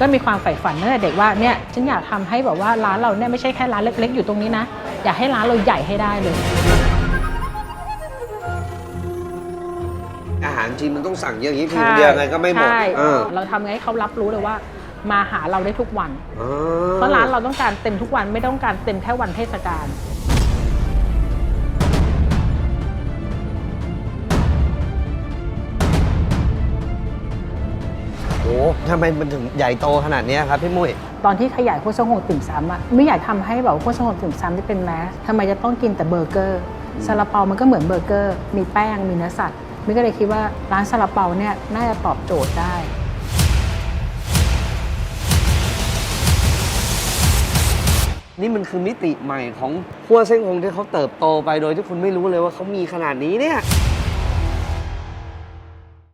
ก็มีความใฝ่ฝันตั้งแต่เด็กว่าเนี่ยฉันอยากทำให้แบบว่าร้านเราเนี่ยไม่ใช่แค่ร้านเล็ก ๆ อยู่ตรงนี้นะ อยากให้ร้านเราใหญ่ให้ได้เลย อาหารจีนมันต้องสั่งเยอะอย่างนี้ทีเดียวไงก็ไม่หมดใช่เออเราทำไงให้เขารับรู้เลยว่ามาหาเราได้ทุกวันอ๋อเพราะร้านเราต้องการเต็มทุกวันไม่ต้องการเต็มแค่วันเทศกาล โอ้ทำไมมันถึงใหญ่โตขนาดเนี้ยครับพี่มุ้ยตอนที่ขยายโคชงงติ่มซำอะไม่อยากทำให้แบบโคชงงติ่มซำที่เป็นแมสทำไมจะต้องกินแต่เบอร์เกอร์ซาลาเปามันก็เหมือนเบอร์เกอร์ มีแป้งมีเนื้อสัตว์มิก็เลยคิดว่าร้านซาลาเปาเนี่ยน่าจะตอบโจทย์ได้นี่มันคือมิติใหม่ของขั้วเส้นคงที่เขาเติบโตไปโดยที่คุณไม่รู้เลยว่าเขามีขนาดนี้เนี่ย